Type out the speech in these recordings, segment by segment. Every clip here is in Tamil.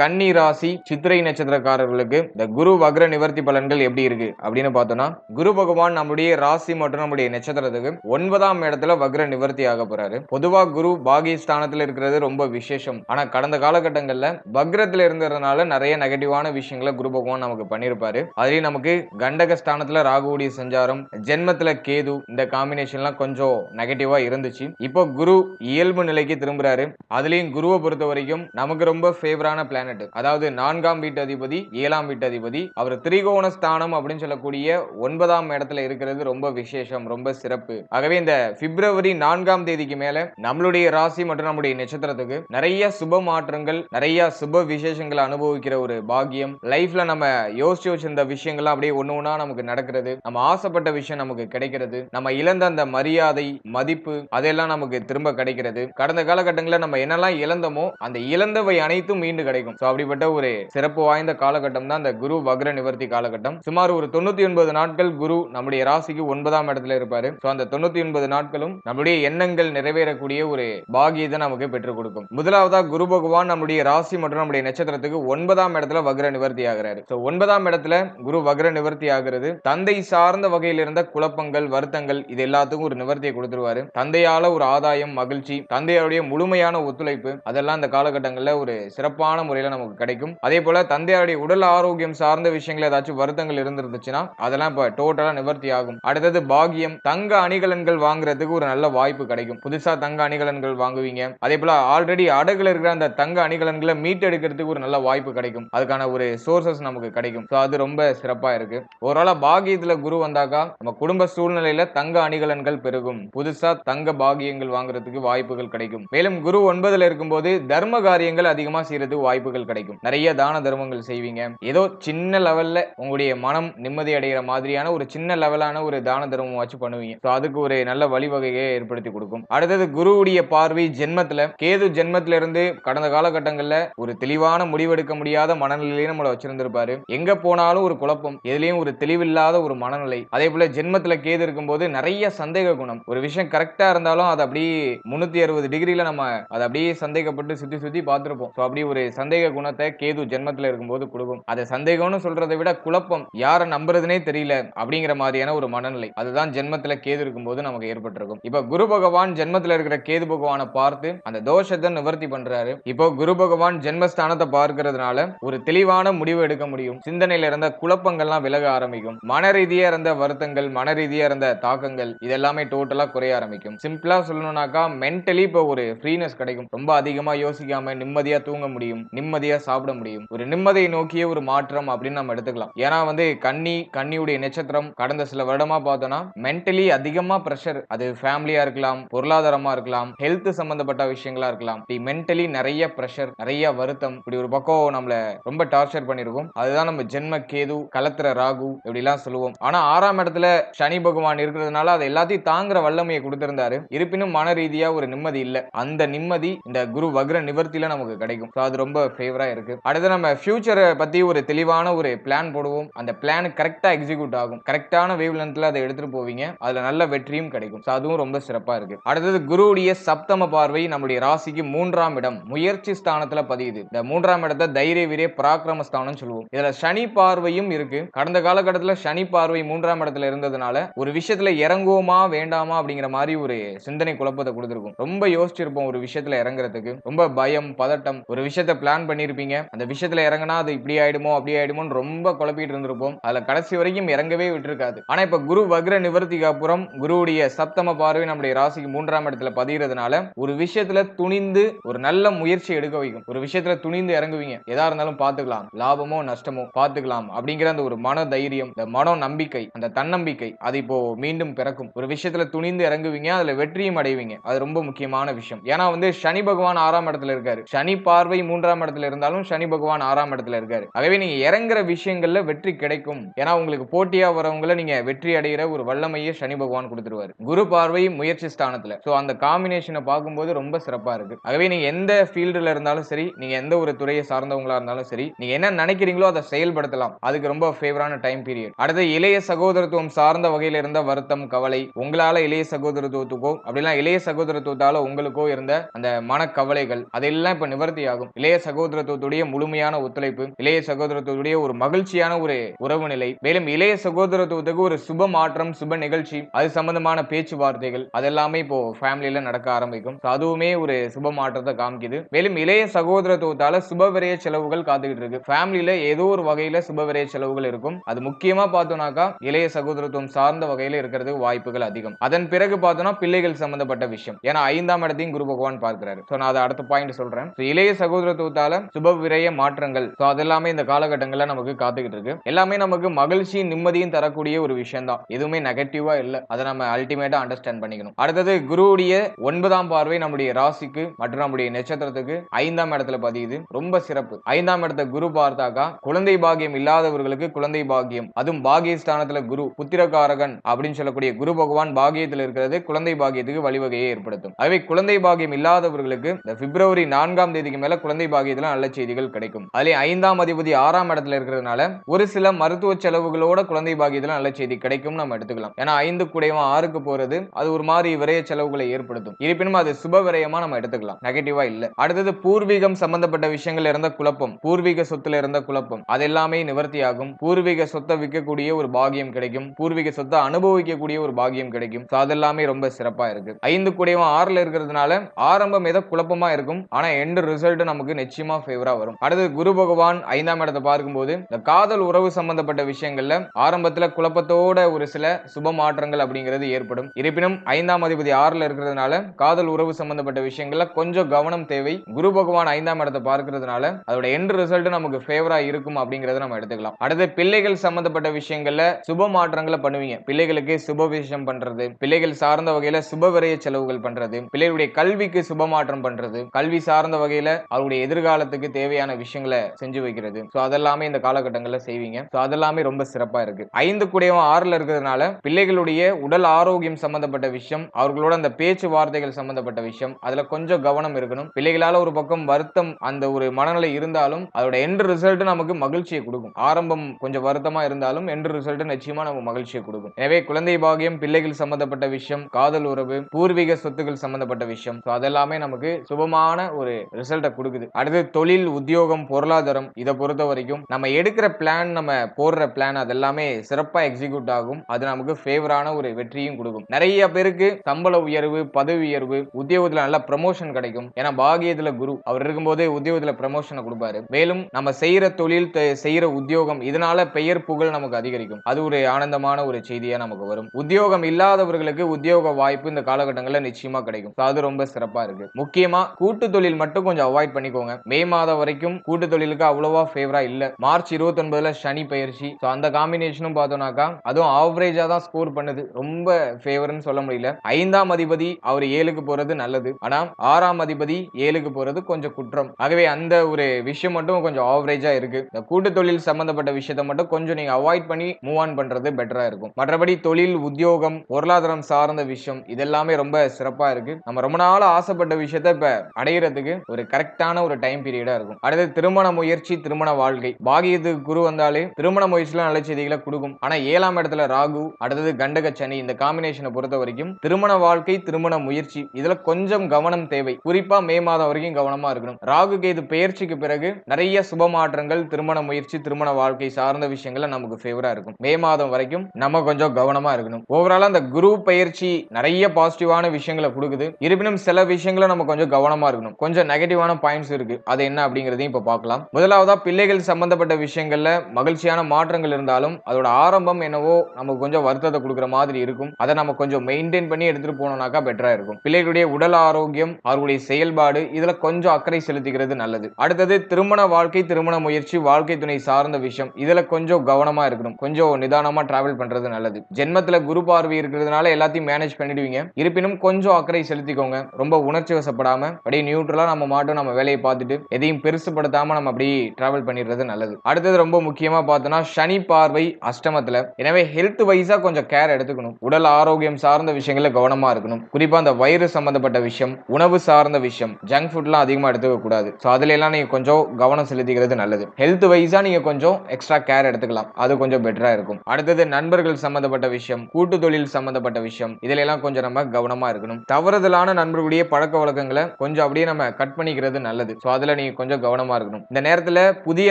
கன்னி ராசி சித்திரை நட்சத்திரக்காரர்களுக்கு இந்த குரு வக்ர நிவர்த்தி பலன்கள் எப்படி இருக்கு அப்படின்னு பார்த்தோம்னா குரு பகவான் நம்முடைய ராசி மற்றும் நம்முடைய நட்சத்திரத்துக்கு ஒன்பதாம் இடத்துல வக்ர நிவர்த்தி ஆக போறாரு. பொதுவா குரு பாகிஸ்தானத்துல இருக்கிறது ரொம்ப விசேஷம். ஆனா கடந்த காலகட்டங்கள்ல வக்ரத்துல இருந்ததுனால நிறைய நெகட்டிவான விஷயங்களை குரு பகவான் நமக்கு பண்ணியிருப்பாரு அதுலயும் நமக்கு கண்டக ஸ்தானத்துல ராகுவுடைய சஞ்சாரம் ஜென்மத்துல கேது இந்த காம்பினேஷன்லாம் கொஞ்சம் நெகட்டிவா இருந்துச்சு. இப்போ குரு இயல்பு நிலைக்கு திரும்புறாரு. அதுலயும் குருவை பொறுத்த வரைக்கும் நமக்கு ரொம்ப ஃபேவரான பிளான் பிளானட் அதாவது நான்காம் வீட்டு அதிபதி ஏழாம் வீட்டு அதிபதி அவர் திரிகோண ஸ்தானம் அப்படின்னு சொல்லக்கூடிய ஒன்பதாம் இடத்துல இருக்கிறது ரொம்ப விசேஷம் ரொம்ப சிறப்பு. ஆகவே இந்த பிப்ரவரி நான்காம் தேதிக்கு மேல நம்மளுடைய ராசி மற்றும் நம்முடைய நட்சத்திரத்துக்கு நிறைய சுப மாற்றங்கள் நிறைய சுப விசேஷங்களை அனுபவிக்கிற ஒரு பாக்கியம். லைஃப்ல நம்ம யோசிச்சு வச்சிருந்த விஷயங்கள்லாம் அப்படியே ஒண்ணு ஒன்னா நமக்கு நடக்கிறது. நம்ம ஆசைப்பட்ட விஷயம் நமக்கு கிடைக்கிறது. நம்ம இழந்த அந்த மரியாதை மதிப்பு அதெல்லாம் நமக்கு திரும்ப கிடைக்கிறது. கடந்த காலகட்டங்களில் நம்ம என்னெல்லாம் இழந்தோமோ அந்த இழந்தவை அனைத்தும் மீண்டு கிடைக்கும். இருக்கும். ஸோ அப்படிப்பட்ட ஒரு சிறப்பு வாய்ந்த காலகட்டம் தான் இந்த குரு வக்ர நிவர்த்தி காலகட்டம். சுமார் ஒரு தொண்ணூத்தி ஒன்பது நாட்கள் குரு நம்முடைய ராசிக்கு ஒன்பதாம் இடத்துல இருப்பாரு. ஸோ அந்த தொண்ணூத்தி ஒன்பது நாட்களும் நம்முடைய எண்ணங்கள் நிறைவேறக்கூடிய ஒரு பாகியத்தை நமக்கு பெற்றுக் கொடுக்கும். முதலாவதா குரு பகவான் நம்முடைய ராசி மற்றும் நம்முடைய நட்சத்திரத்துக்கு ஒன்பதாம் இடத்துல வக்ர நிவர்த்தி ஆகிறாரு. ஸோ ஒன்பதாம் இடத்துல குரு வக்ர நிவர்த்தி ஆகிறது தந்தை சார்ந்த வகையில் இருந்த குழப்பங்கள் வருத்தங்கள் இது எல்லாத்துக்கும் ஒரு நிவர்த்தியை கொடுத்துருவாரு. தந்தையால ஒரு ஆதாயம் மகிழ்ச்சி தந்தையுடைய முழுமையான ஒத்துழைப்பு அதெல்லாம் இந்த காலகட்டங்களில் ஒரு சிறப்பான முறையில் நமக்கு கிடைக்கும். அதே போல தந்தையாருடைய உடல் ஆரோக்கியம் சார்ந்த விஷயங்கள் ஏதாச்சும் வருத்தங்கள் இருந்துருந்துச்சுன்னா அதெல்லாம் இப்ப டோட்டலா நிவர்த்தி ஆகும். அடுத்தது பாகியம் தங்க அணிகலன்கள் வாங்குறதுக்கு ஒரு நல்ல வாய்ப்பு கிடைக்கும். புதுசா தங்க அணிகலன்கள் வாங்குவீங்க. அதே போல ஆல்ரெடி அடகுல இருக்கிற அந்த தங்க அணிகலன்களை மீட்டெடுக்கிறதுக்கு ஒரு நல்ல வாய்ப்பு கிடைக்கும். அதுக்கான ஒரு சோர்சஸ் நமக்கு கிடைக்கும். ஸோ அது ரொம்ப சிறப்பா இருக்கு. ஓரளவு பாகியத்துல குரு வந்தாக்கா நம்ம குடும்ப சூழ்நிலையில தங்க அணிகலன்கள் பெருகும். புதுசா தங்க பாகியங்கள் வாங்குறதுக்கு வாய்ப்புகள் கிடைக்கும். மேலும் குரு ஒன்பதுல இருக்கும்போது தர்ம காரியங்கள் அதிகமா செய்யறதுக்கு வாய்ப்புகள் கிடைக்கும். நிறைய தான தர்மங்கள் செய்வீங்க. ஏதோ சின்ன லெவல்ல உங்களுடைய மனம் நிம்மதி அடைகிற மாதிரியான ஒரு சின்ன லெவலான ஒரு தான தர்மம் வச்சு பண்ணுவீங்க. ஸோ அதுக்கு ஒரு நல்ல வழிவகையை ஏற்படுத்தி கொடுக்கும். அடுத்தது குருவுடைய பார்வை ஜென்மத்துல. கேது ஜென்மத்துல இருந்து கடந்த காலகட்டங்கள்ல ஒரு தெளிவான முடிவெடுக்க முடியாத மனநிலையில நம்மளை வச்சிருந்திருப்பாரு. எங்க போனாலும் ஒரு குழப்பம் எதுலயும் ஒரு தெளிவில்லாத ஒரு மனநிலை. அதே போல ஜென்மத்துல கேது இருக்கும்போது நிறைய சந்தேக குணம். ஒரு விஷயம் கரெக்டா இருந்தாலும் அதை அப்படியே முன்னூத்தி அறுபது டிகிரியில நம்ம அதை அப்படியே சந்தேகப்பட்டு சுத்தி சுத்தி பார்த்திருப்போம். ஸோ அப்படி ஒரு சந்தேக சந்தேக குணத்தை கேது ஜென்மத்தில் இருக்கும்போது கொடுக்கும். அதை சந்தேகம்னு சொல்றதை விட குழப்பம் யாரை நம்புறதுனே தெரியல அப்படிங்கிற மாதிரியான ஒரு மனநிலை. அதுதான் ஜென்மத்தில் கேது இருக்கும்போது நமக்கு ஏற்பட்டிருக்கும். இப்போ குரு பகவான் ஜென்மத்தில் இருக்கிற கேது பகவானை பார்த்து அந்த தோஷத்தை நிவர்த்தி பண்றாரு. இப்போ குரு பகவான் ஜென்மஸ்தானத்தை பார்க்கறதுனால ஒரு தெளிவான முடிவு எடுக்க முடியும். சிந்தனையில இருந்த குழப்பங்கள்லாம் விலக ஆரம்பிக்கும். மன ரீதியா இருந்த வருத்தங்கள் மன ரீதியா இருந்த தாக்கங்கள் இதெல்லாமே டோட்டலா குறைய ஆரம்பிக்கும். சிம்பிளா சொல்லணும்னாக்கா மென்டலி இப்போ ஒரு ஃப்ரீனஸ் கிடைக்கும். ரொம்ப அதிகமா யோசிக்காம நிம்மதியா தூங்க முடியும். நிம்மதியா சாப்பிட முடியும். ஒரு நிம்மதியை நோக்கிய ஒரு மாற்றம் அப்படின்னு நம்ம எடுத்துக்கலாம். ஏன்னா வந்து கன்னி கன்னியுடைய நட்சத்திரம் கடந்த சில வருடமா பார்த்தோம்னா மென்டலி அதிகமா ப்ரெஷர் அது ஃபேமிலியா இருக்கலாம் பொருளாதாரமா இருக்கலாம் ஹெல்த் சம்பந்தப்பட்ட விஷயங்களா இருக்கலாம். இப்படி மென்டலி நிறைய ப்ரெஷர் நிறைய வருத்தம் இப்படி ஒரு பக்கம் நம்மள ரொம்ப டார்ச்சர் பண்ணிருக்கும். அதுதான் நம்ம ஜென்ம கேது கலத்திர ராகு இப்படிலாம் சொல்லுவோம். ஆனா ஆறாம் இடத்துல சனி பகவான் இருக்கிறதுனால அதை எல்லாத்தையும் தாங்குற வல்லமையை கொடுத்திருந்தாரு. இருப்பினும் மன ரீதியா ஒரு நிம்மதி இல்லை. அந்த நிம்மதி இந்த குரு வக்ர நிவர்த்தியில நமக்கு கிடைக்கும். அது ரொம்ப ஃபேவராக இருக்கு. அடுத்து நம்ம ஃபியூச்சரை பத்தி ஒரு தெளிவான ஒரு பிளான் போடுவோம். அந்த பிளான் கரெக்டா எக்ஸிக்யூட் ஆகும். கரெக்டான வேவ் லென்த்ல அதை எடுத்துட்டு போவீங்க. அதுல நல்ல வெற்றியும் கிடைக்கும். அதுவும் ரொம்ப சிறப்பா இருக்கு. அடுத்தது குருவுடைய சப்தம பார்வை நம்முடைய ராசிக்கு மூன்றாம் இடம். முயற்சி ஸ்தானத்துல பதியுது. இந்த மூன்றாம் இடத்தை தைரிய வீரிய பராக்கிரம ஸ்தானம் சொல்லுவோம். இதுல சனி பார்வையும் இருக்கு. கடந்த காலகட்டத்தில் சனி பார்வை மூன்றாம் இடத்துல இருந்ததுனால ஒரு விஷயத்துல இறங்குவோமா வேண்டாமா அப்படிங்கிற மாதிரி ஒரு சிந்தனை குழப்பத்தை கொடுத்துருக்கும். ரொம்ப யோசிச்சிருப்போம் ஒரு விஷயத்துல இறங்குறதுக்கு. ரொம்ப பயம் பதட்டம். ஒரு விஷயத்த பிளான் பிளான் பண்ணியிருப்பீங்க அந்த விஷயத்துல இறங்கினா அது இப்படி ஆயிடுமோ அப்படி ஆயிடுமோன்னு ரொம்ப குழப்பிட்டு இருந்திருப்போம். அதுல கடைசி வரைக்கும் இறங்கவே விட்டுருக்காது. ஆனா இப்ப குரு வக்ர நிவர்த்திக்கு அப்புறம் குருவுடைய சப்தம பார்வை நம்முடைய ராசிக்கு மூன்றாம் இடத்துல பதிகிறதுனால ஒரு விஷயத்துல துணிந்து ஒரு நல்ல முயற்சி எடுக்க வைக்கும். ஒரு விஷயத்துல துணிந்து இறங்குவீங்க. எதா இருந்தாலும் பாத்துக்கலாம். லாபமோ நஷ்டமோ பாத்துக்கலாம் அப்படிங்கிற அந்த ஒரு மன தைரியம் இந்த மன நம்பிக்கை அந்த தன்னம்பிக்கை அது இப்போ மீண்டும் பிறக்கும். ஒரு விஷயத்துல துணிந்து இறங்குவீங்க அதுல வெற்றியும் அடைவீங்க. அது ரொம்ப முக்கியமான விஷயம். ஏன்னா வந்து சனி பகவான் ஆறாம் இடத்துல இருக்காரு. சனி பார்வை மூன்றாம் இடத்துல இருந்தாலும் சனி பகவான் ஆறாம் இடத்துல இருக்காரு. ஆகவே நீங்க இறங்குற விஷயங்கள்ல வெற்றி கிடைக்கும். ஏன்னா உங்களுக்கு போட்டியா வரவங்கள நீங்க வெற்றி அடைகிற ஒரு வல்லமையை சனி பகவான் கொடுத்துருவாரு. குரு பார்வை முயற்சி ஸ்தானத்துல. ஸோ அந்த காம்பினேஷனை பார்க்கும்போது ரொம்ப சிறப்பா இருக்கு. ஆகவே நீங்க எந்த ஃபீல்டுல இருந்தாலும் சரி நீங்க எந்த ஒரு துறையை சார்ந்தவங்களா இருந்தாலும் சரி நீங்க என்ன நினைக்கிறீங்களோ அதை செயல்படுத்தலாம். அதுக்கு ரொம்ப ஃபேவரான டைம் பீரியட் அடுத்து இளைய சகோதரத்துவம் சார்ந்த வகையில இருந்த வருத்தம் கவலை உங்களால இளைய சகோதரத்துவத்துக்கோ அப்படிலாம் இளைய சகோதரத்துவத்தால உங்களுக்கோ இருந்த அந்த மனக்கவலைகள் அதெல்லாம் இப்ப நிவர்த்தி ஆகும் இளைய சகோதரத்துவத்துடைய முழுமையான ஒத்துழைப்பு இளைய சகோதரத்துவத்துடைய ஒரு மகிழ்ச்சியான ஒரு உறவு நிலை. மேலும் இளைய சகோதரத்துவத்துக்கு ஒரு சுப மாற்றம் சுப நிகழ்ச்சி அது சம்பந்தமான பேச்சுவார்த்தைகள் அதெல்லாமே இப்போ ஃபேமிலியில நடக்க ஆரம்பிக்கும். அதுவுமே ஒரு சுப மாற்றத்தை காமிக்குது. மேலும் இளைய சகோதரத்துவத்தால சுப விரய செலவுகள் காத்துக்கிட்டு இருக்கு. ஃபேமிலியில ஏதோ ஒரு வகையில சுபவிரை செலவுகள் இருக்கும். அது முக்கியமா பார்த்தோம்னாக்கா இளைய சகோதரத்துவம் சார்ந்த வகையில இருக்கிறதுக்கு வாய்ப்புகள் அதிகம். அதன் பிறகு பார்த்தோம்னா பிள்ளைகள் சம்பந்தப்பட்ட விஷயம். ஏன்னா ஐந்தாம் இடத்தையும் குரு பகவான் பார்க்கிறாரு. சோ நான் அதை அடுத்த பாயிண்ட் சொல்றேன். இளைய சகோதரத்துவத்தால சுப விரய மாற்றங்கள். ஸோ அதெல்லாமே இந்த காலகட்டங்களில் நமக்கு காத்துக்கிட்டு இருக்கு. எல்லாமே நமக்கு மகிழ்ச்சியும் நிம்மதியும் தரக்கூடிய ஒரு விஷயம் தான் எதுவுமே நெகட்டிவா இல்லை. அதை நம்ம அல்டிமேட்டா அண்டர்ஸ்டாண்ட் பண்ணிக்கணும். அடுத்தது குருவுடைய ஒன்பதாம் பார்வை நம்முடைய ராசிக்கு மற்றும் நம்முடைய நட்சத்திரத்துக்கு ஐந்தாம் இடத்துல பதியுது. ரொம்ப சிறப்பு. ஐந்தாம் இடத்த குரு பார்த்தாக்கா குழந்தை பாகியம் இல்லாதவர்களுக்கு குழந்தை பாகியம் அதுவும் பாகியஸ்தானத்துல குரு புத்திரகாரகன் அப்படின்னு சொல்லக்கூடிய குரு பகவான் பாகியத்தில் இருக்கிறது குழந்தை பாகியத்துக்கு வழிவகையை ஏற்படுத்தும். ஆகவே குழந்தை பாகியம் இல்லாதவர்களுக்கு இந்த பிப்ரவரி நான்காம் தேதிக்கு மேல குழந்தை பாகியத்தில் இடத்துல நல்ல செய்திகள் கிடைக்கும். அதுல ஐந்தாம் அதிபதி ஆறாம் இடத்துல இருக்கிறதுனால ஒரு சில மருத்துவ செலவுகளோட குழந்தை பாக்கியத்துல நல்ல செய்தி கிடைக்கும் நம்ம எடுத்துக்கலாம். ஏன்னா ஐந்து குடையவன் ஆறுக்கு போறது அது ஒரு மாதிரி விரைய செலவுகளை ஏற்படுத்தும். இருப்பினும் அது சுப விரயமா நம்ம எடுத்துக்கலாம். நெகட்டிவா இல்ல. அடுத்தது பூர்வீகம் சம்பந்தப்பட்ட விஷயங்கள் இருந்த குழப்பம். பூர்வீக சொத்துல இருந்த குழப்பம். அது எல்லாமே நிவர்த்தி ஆகும் பூர்வீக சொத்தை விற்கக்கூடிய ஒரு பாகியம் கிடைக்கும். பூர்வீக சொத்தை அனுபவிக்கக்கூடிய ஒரு பாகியம் கிடைக்கும். அதெல்லாமே ரொம்ப சிறப்பா இருக்கு. ஐந்து குடையவன் ஆறுல இருக்கிறதுனால ஆரம்பம் ஏதோ குழப்பமா இருக்கும். ஆனா எண்டு ரிசல்ட் நமக்கு நிச்சயமா ஃபேவரா வரும். அடுத்து குரு பகவான் ஐந்தாம் இடத்தை பார்க்கும்போது இந்த காதல் உறவு சம்பந்தப்பட்ட விஷயங்கள்ல ஆரம்பத்துல குழப்பத்தோட ஒரு சில சுப மாற்றங்கள் அப்படிங்கிறது ஏற்படும். இருப்பினும் ஐந்தாம் அதிபதி ஆறுல இருக்கிறதுனால காதல் உறவு சம்பந்தப்பட்ட விஷயங்கள்ல கொஞ்சம் கவனம் தேவை. குரு பகவான் ஐந்தாம் இடத்தை பார்க்கறதுனால அதோட எண்ட் ரிசல்ட் நமக்கு ஃபேவரா இருக்கும் அப்படிங்கறத நம்ம எடுத்துக்கலாம். அடுத்து பிள்ளைகள் சம்பந்தப்பட்ட விஷயங்கள்ல சுப மாற்றங்களை பண்ணுவீங்க. பிள்ளைகளுக்கு சுப விஷயம் பண்றது பிள்ளைகள் சார்ந்த வகையில சுப விரைய செலவுகள் பண்றது பிள்ளைகளுடைய கல்விக்கு சுப மாற்றம் பண்றது கல்வி சார்ந்த வகையில அவருடைய எதிர்கால எதிர்காலத்துக்கு தேவையான விஷயங்களை செஞ்சு வைக்கிறது. ஸோ அதெல்லாமே இந்த காலகட்டங்களில் செய்வீங்க. ஸோ அதெல்லாமே ரொம்ப சிறப்பாக இருக்கு. ஐந்து கூடியவன் ஆறுல இருக்கிறதுனால பிள்ளைகளுடைய உடல் ஆரோக்கியம் சம்பந்தப்பட்ட விஷயம் அவர்களோட அந்த பேச்சு வார்த்தைகள் சம்பந்தப்பட்ட விஷயம் அதில் கொஞ்சம் கவனம் இருக்கணும். பிள்ளைகளால் ஒரு பக்கம் வருத்தம் அந்த ஒரு மனநிலை இருந்தாலும் அதோட எண்ட் ரிசல்ட் நமக்கு மகிழ்ச்சியை கொடுக்கும். ஆரம்பம் கொஞ்சம் வருத்தமாக இருந்தாலும் எண்ட் ரிசல்ட் நிச்சயமாக நமக்கு மகிழ்ச்சியை கொடுக்கும். எனவே குழந்தை பாகியம் பிள்ளைகள் சம்பந்தப்பட்ட விஷயம் காதல் உறவு பூர்வீக சொத்துக்கள் சம்பந்தப்பட்ட விஷயம். ஸோ அதெல்லாமே நமக்கு சுபமான ஒரு ரிசல்ட்டை கொடுக்குது. அடுத்து தொழில் உத்தியோகம் பொருளாதாரம் இதை பொறுத்த வரைக்கும் நம்ம எடுக்கிற பிளான் நம்ம போடுற பிளான் அதெல்லாமே சிறப்பா எக்ஸிக்யூட் ஆகும். அது நமக்கு ஃபேவரான ஒரு வெற்றியும் கொடுக்கும். நிறைய பேருக்கு சம்பள உயர்வு பதவி உயர்வு உத்தியோகத்தில் நல்ல ப்ரமோஷன் கிடைக்கும். ஏன்னா பாகியத்தில் குரு அவர் இருக்கும்போதே உத்தியோகத்தில் ப்ரமோஷனை கொடுப்பாரு. மேலும் நம்ம செய்யற தொழில் செய்கிற செய்யற உத்தியோகம் இதனால பெயர் புகழ் நமக்கு அதிகரிக்கும். அது ஒரு ஆனந்தமான ஒரு செய்தியா நமக்கு வரும். உத்தியோகம் இல்லாதவர்களுக்கு உத்தியோக வாய்ப்பு இந்த காலகட்டங்களில் நிச்சயமா கிடைக்கும். அது ரொம்ப சிறப்பா இருக்கு. முக்கியமா கூட்டு தொழில் மட்டும் கொஞ்சம் அவாய்ட் பண்ணிக்கோங்க. மே மாதம் வரைக்கும் கூட்டு தொழிலுக்கு அவ்வளவா ஃபேவரா இல்ல. மார்ச் இருபத்தி ஒன்பதுல சனி பயிற்சி. ஸோ அந்த காம்பினேஷனும் பார்த்தோம்னாக்கா அதுவும் ஆவரேஜா தான் ஸ்கோர் பண்ணுது. ரொம்ப ஃபேவர்னு சொல்ல முடியல. ஐந்தாம் அதிபதி அவர் ஏழுக்கு போறது நல்லது. ஆனா ஆறாம் அதிபதி ஏழுக்கு போறது கொஞ்சம் குற்றம். ஆகவே அந்த ஒரு விஷயம் மட்டும் கொஞ்சம் ஆவரேஜா இருக்கு. இந்த கூட்டு தொழில் சம்பந்தப்பட்ட விஷயத்தை மட்டும் கொஞ்சம் நீங்க அவாய்ட் பண்ணி மூவ் ஆன் பண்றது பெட்டரா இருக்கும். மற்றபடி தொழில் உத்தியோகம் பொருளாதாரம் சார்ந்த விஷயம் இதெல்லாமே ரொம்ப சிறப்பா இருக்கு. நம்ம ரொம்ப நாள் ஆசைப்பட்ட விஷயத்த இப்ப அடையிறதுக்கு ஒரு கரெக்டான ஒரு டைம் பீரியடா இருக்கும். அடுத்து திருமண முயற்சி திருமண வாழ்க்கை. பாகியத்துக்கு குரு வந்தாலே திருமண முயற்சியில நல்ல செய்திகளை கொடுக்கும். ஆனா ஏழாம் இடத்துல ராகு அடுத்தது கண்டக சனி இந்த காம்பினேஷனை பொறுத்த வரைக்கும் திருமண வாழ்க்கை திருமண முயற்சி இதுல கொஞ்சம் கவனம் தேவை. குறிப்பா மே மாதம் வரைக்கும் கவனமா இருக்கணும். ராகு கேது பெயர்ச்சிக்கு பிறகு நிறைய சுப மாற்றங்கள் திருமண முயற்சி திருமண வாழ்க்கை சார்ந்த விஷயங்கள்ல நமக்கு ஃபேவரா இருக்கும். மே மாதம் வரைக்கும் நம்ம கொஞ்சம் கவனமா இருக்கணும். ஓவராலா அந்த குரு பயிற்சி நிறைய பாசிட்டிவான விஷயங்களை கொடுக்குது. இருப்பினும் சில விஷயங்களை நம்ம கொஞ்சம் கவனமா இருக்கணும். கொஞ்சம் நெகட்டிவான பாயிண்ட்ஸ் இருக்கு. அது என்ன அப்படிங்கிறதையும் இப்போ பார்க்கலாம். முதலாவதா பிள்ளைகள் சம்பந்தப்பட்ட விஷயங்கள்ல மகிழ்ச்சியான மாற்றங்கள் இருந்தாலும் அதோட ஆரம்பம் என்னவோ நமக்கு கொஞ்சம் வருத்தத்தை கொடுக்குற மாதிரி இருக்கும். அதை நம்ம கொஞ்சம் மெயின்டைன் பண்ணி எடுத்துட்டு போனோம்னாக்கா பெட்டரா இருக்கும். பிள்ளைகளுடைய உடல் ஆரோக்கியம் அவர்களுடைய செயல்பாடு இதுல கொஞ்சம் அக்கறை செலுத்திக்கிறது நல்லது. அடுத்தது திருமண வாழ்க்கை திருமண முயற்சி வாழ்க்கை துணை சார்ந்த விஷயம். இதுல கொஞ்சம் கவனமா இருக்கணும். கொஞ்சம் நிதானமா டிராவல் பண்றது நல்லது. ஜென்மத்துல குரு பார்வை இருக்கிறதுனால எல்லாத்தையும் மேனேஜ் பண்ணிடுவீங்க. இருப்பினும் கொஞ்சம் அக்கறை செலுத்திக்கோங்க. ரொம்ப உணர்ச்சி வசப்படாம அப்படியே நியூட்ரலா நம்ம மாட்டோம் நம்ம வேலையை பார்த்துட்டு எதையும் பெருசுப்படுத்தாம நம்ம அப்படியே டிராவல் பண்ணிடுறது நல்லது. அடுத்தது ரொம்ப முக்கியமா பார்த்தோம்னா சனி பார்வை அஷ்டமத்துல. எனவே ஹெல்த் வைஸா கொஞ்சம் கேர் எடுத்துக்கணும். உடல் ஆரோக்கியம் சார்ந்த விஷயங்கள்ல கவனமா இருக்கணும். குறிப்பா அந்த வயிறு சம்பந்தப்பட்ட விஷயம் உணவு சார்ந்த விஷயம் ஜங்க் ஃபுட்லாம் அதிகமா எடுத்துக்க கூடாது. ஸோ அதுல எல்லாம் நீங்க கொஞ்சம் கவனம் செலுத்திக்கிறது நல்லது. ஹெல்த் வைஸா நீங்க கொஞ்சம் எக்ஸ்ட்ரா கேர் எடுத்துக்கலாம். அது கொஞ்சம் பெட்டரா இருக்கும். அடுத்தது நண்பர்கள் சம்பந்தப்பட்ட விஷயம் கூட்டு தொழில் சம்பந்தப்பட்ட விஷயம் இதுல எல்லாம் கொஞ்சம் நம்ம கவனமா இருக்கணும். தவறுதலான நண்பர்களுடைய பழக்க வழக்கங்களை கொஞ்சம் அப்படியே நம்ம கட் பண்ணிக்கிறது நல்லது. ஸோ அதுல நீங்க கொஞ்சம் கவனமா இருக்கணும். இந்த நேரத்துல புதிய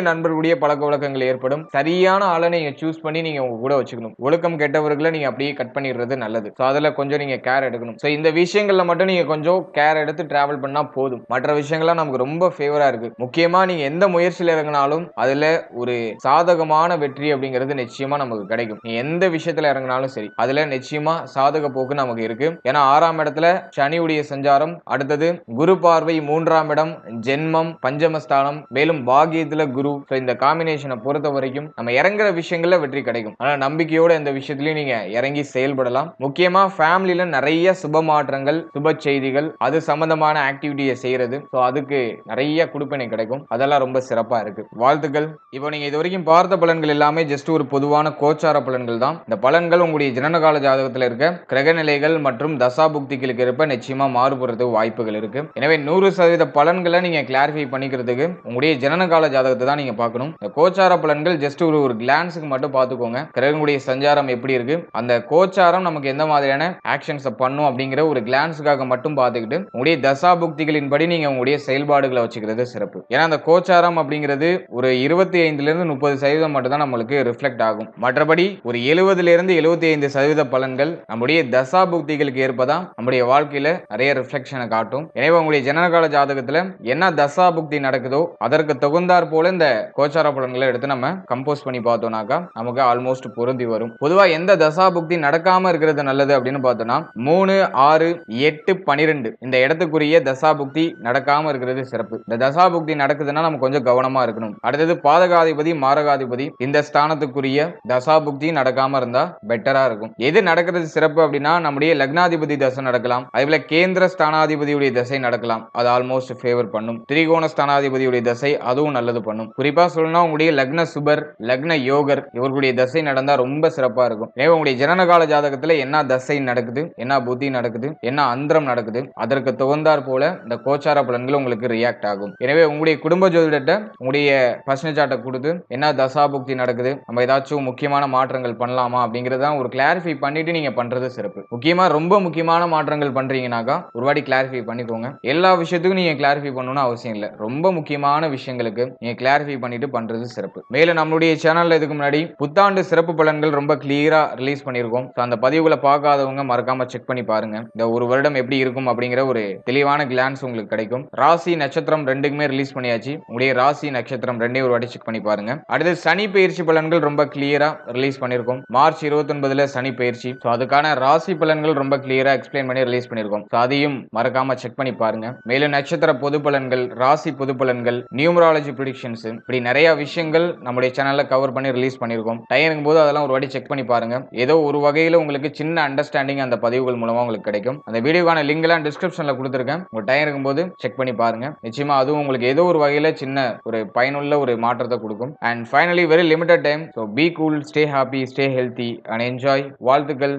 நண்பர்களுடைய பழக்க வழக்கங்கள் ஏற்படும். சரியான ஆளை நீங்க சூஸ் பண்ணி நீங்க உங்க கூட வச்சுக்கணும். ஒழுக்கம் கெட்டவர்களை நீங்க அப்படியே கட் பண்ணிடுறது நல்லது. ஸோ அதுல கொஞ்சம் நீங்க கேர் எடுக்கணும். ஸோ இந்த விஷயங்கள்ல மட்டும் நீங்க கொஞ்சம் கேர் எடுத்து டிராவல் பண்ணா போதும். மற்ற விஷயங்கள்லாம் நமக்கு ரொம்ப ஃபேவரா இருக்கு. முக்கியமா நீங்க எந்த முயற்சியில் இறங்கினாலும் அதுல ஒரு சாதகமான வெற்றி அப்படிங்கிறது நிச்சயமா நமக்கு கிடைக்கும். நீ எந்த விஷயத்துல இறங்கினாலும் சரி அதுல நிச்சயமா சாதக போக்கு நமக்கு இருக்கு. ஏன்னா ஆறாம் இடத்துல சனியுடைய சஞ்சாரம் அடுத்தது குரு பார்வை மூன்றாம் இடம் ஜென்மம் பஞ்சமஸ்தானம் மேலும் பாகியத்துல குரு. இந்த காம்பினேஷனை பொறுத்த வரைக்கும் நம்ம இறங்குற விஷயங்கள்ல வெற்றி கிடைக்கும். ஆனா நம்பிக்கையோட இந்த விஷயத்திலயும் நீங்க இறங்கி செயல்படலாம். முக்கியமா ஃபேமிலியில நிறைய சுப மாற்றங்கள் சுப செய்திகள் அது சம்பந்தமான ஆக்டிவிட்டியை செய்யறது. ஸோ அதுக்கு நிறைய குடுப்பினை கிடைக்கும். அதெல்லாம் ரொம்ப சிறப்பா இருக்கு. வாழ்த்துக்கள். இப்போ நீங்க இது வரைக்கும் பார்த்த பலன்கள் எல்லாமே ஜஸ்ட் ஒரு பொதுவான கோச்சார பலன்கள் தான். இந்த பலன்கள் உங்களுடைய ஜனனகால ஜாதகத்தில் இருக்க கிரகநிலைகள் மற்றும் தசா புக்திகளுக்கு இருப்ப நிச்சயமா மாறுபடுறதுக்கு வாய்ப்புகள் இருக்கு. எனவே நூறு சதவீத பலன்களை நீங்க கிளாரிஃபை பண்ணிக்கிறதுக்கு உங்களுடைய ஜனனகால ஜாதகத்தை தான் நீங்க பார்க்கணும். இந்த கோச்சார பலன்கள் ஜஸ்ட் ஒரு ஒரு கிளான்ஸுக்கு மட்டும் பார்த்துக்கோங்க. கிரகங்களுடைய சஞ்சாரம் எப்படி இருக்கு? அந்த கோச்சாரம் நமக்கு எந்த மாதிரியான ஆக்ஷன்ஸை பண்ணும் அப்படிங்கிற ஒரு கிளான்ஸுக்காக மட்டும் பார்த்துக்கிட்டு உங்களுடைய தசாபுக்திகளின் படி நீங்க உங்களுடைய செயல்பாடுகளை வச்சுக்கிறது சிறப்பு. ஏன்னா அந்த கோச்சாரம் அப்படிங்கிறது ஒரு இருபத்தி ஐந்துல இருந்து முப்பது சதவீதம் மட்டும் தான் நம்மளுக்கு ரிஃப்ளெக்ட் ஆகும். மற்றபடி ஒரு எழுபதுல இருந்து எழுபத்தி ஐந்து சதவீத பலன்கள் நம்முடைய தசா புக்திகளுக்கு ஏற்பதான் நம்முடைய வாழ்க்கையில நிறைய ரிஃப்ளெக்ஷனை காட்டும். எனவே உங்களுடைய ஜனனகால ஜாதகத்துல என்ன தசா தசாபுக்தி நடக்குதோ அதற்கு தகுந்தாற் போல இந்த கோச்சார பலன்களை எடுத்து நம்ம கம்போஸ் பண்ணி பார்த்தோம்னாக்கா நமக்கு ஆல்மோஸ்ட் பொருந்தி வரும். பொதுவா எந்த தசா புக்தி நடக்காம இருக்கிறது நல்லது அப்படின்னு பார்த்தோம்னா மூணு ஆறு எட்டு பனிரெண்டு இந்த இடத்துக்குரிய தசா புக்தி நடக்காம இருக்கிறது சிறப்பு. இந்த தசாபுக்தி நடக்குதுன்னா நம்ம கொஞ்சம் கவனமா இருக்கணும். அடுத்தது பாதகாதிபதி மாரகாதிபதி இந்த ஸ்தானத்துக்குரிய தசா புக்தி நடக்காம இருந்தா பெட்டரா இருக்கும். எது நடக்கிறது சிறப்பு அப்படின்னா நம்முடைய லக்னாதிபதி தசை நடக்கலாம். அதே போல கேந்திர ஸ்தானாதிபதியுடைய தசை நடக்கலாம். அது ஆல்மோஸ்ட் ஃபேவர் பண்ணும். திரிகோண ஸ்தானாதிபதியுடைய தசை அதுவும் நல்லது பண்ணும். குறிப்பா சொல்லணும்னா உங்களுடைய லக்ன சுபர் லக்ன யோகர் இவர்களுடைய தசை நடந்தா ரொம்ப சிறப்பா இருக்கும். எனவே உங்களுடைய ஜனனகால ஜாதகத்துல என்ன தசை நடக்குது என்ன புத்தி நடக்குது என்ன அந்தரம் நடக்குது அதற்கு துவந்தார் போல இந்த கோச்சார பலன்கள் உங்களுக்கு ரியாக்ட் ஆகும். எனவே உங்களுடைய குடும்ப ஜோதிடத்தை உங்களுடைய பர்சனல் சாட்டை கொடுத்து என்ன தசாபுக்தி நடக்குது நம்ம ஏதாச்சும் முக்கியமான மாற்றங்கள் பண்ணலாமா அப்படிங்கறத ஒரு கிளாரிஃபை பண்ணிட்டு நீங்க பண்றது சிறப்பு. முக்கியமா ரொம்ப முக்கியமான மாற்றங்கள் பண்றீங்கனாக்கா ஒரு வாட்டி கிளாரிஃபை பண்ணிக்கோங்க. எல்லா விஷயத்துக்கும் நீங்க கிளாரிஃபை பண்ணணும்னு அவசியம் இல்லை. ரொம்ப முக்கியமான விஷயங்களுக்கு நீங்க கிளாரிஃபை பண்ணிட்டு பண்றது சிறப்பு. மேலும் நம்மளுடைய சேனல்ல இதுக்கு முன்னாடி புத்தாண்டு சிறப்பு பலன்கள் ரொம்ப கிளியரா ரிலீஸ் பண்ணியிருக்கோம். அந்த பதிவுகளை பார்க்காதவங்க மறக்காம செக் பண்ணி பாருங்க. இந்த ஒரு வருடம் எப்படி இருக்கும் அப்படிங்கிற ஒரு தெளிவான கிளான்ஸ் உங்களுக்கு கிடைக்கும். ராசி நட்சத்திரம் ரெண்டுக்குமே ரிலீஸ் பண்ணியாச்சு. உங்களுடைய ராசி நட்சத்திரம் ரெண்டே ஒரு வாட்டி செக் பண்ணி பாருங்க. அடுத்து சனி பயிற்சி பலன்கள் ரொம்ப கிளியரா ரிலீஸ் பண்ணியிருக்கோம். மார்ச் இருபத்தி ஒன்பதுல சனி பயிற்சி. ஸோ அதுக்கான ராசி பலன்கள் ரொம்ப கிளியரா எக்ஸ்பிளைன் பண்ணி ரிலீஸ் பண்ணியிருக்கோம். ஸோ அதையும் மறக்காம செக் பண்ணி பாருங்க. மேலும் நட்சத்திர பொது பலன்கள் ராசி பொது பலன்கள் நியூமராலஜி ப்ரிடிக்ஷன்ஸ் இப்படி நிறைய விஷயங்கள் நம்முடைய சேனல்ல கவர் பண்ணி ரிலீஸ் பண்ணியிருக்கோம் டைம் இருக்கும்போது அதெல்லாம் ஒரு வாட்டி செக் பண்ணி பாருங்க. ஏதோ ஒரு வகையில உங்களுக்கு சின்ன அண்டர்ஸ்டாண்டிங் அந்த பதிவுகள் மூலமா உங்களுக்கு கிடைக்கும். அந்த வீடியோக்கான லிங்க் எல்லாம் டிஸ்கிரிப்ஷன்ல கொடுத்துருக்கேன். உங்க டைம் இருக்கும்போது செக் பண்ணி பாருங்க. நிச்சயமா அதுவும் உங்களுக்கு ஏதோ ஒரு வகையில சின்ன ஒரு பயனுள்ள ஒரு மாற்றத்தை கொடுக்கும். And finally very limited time so be cool stay happy stay healthy and enjoy வாழ்த்துக்கள்.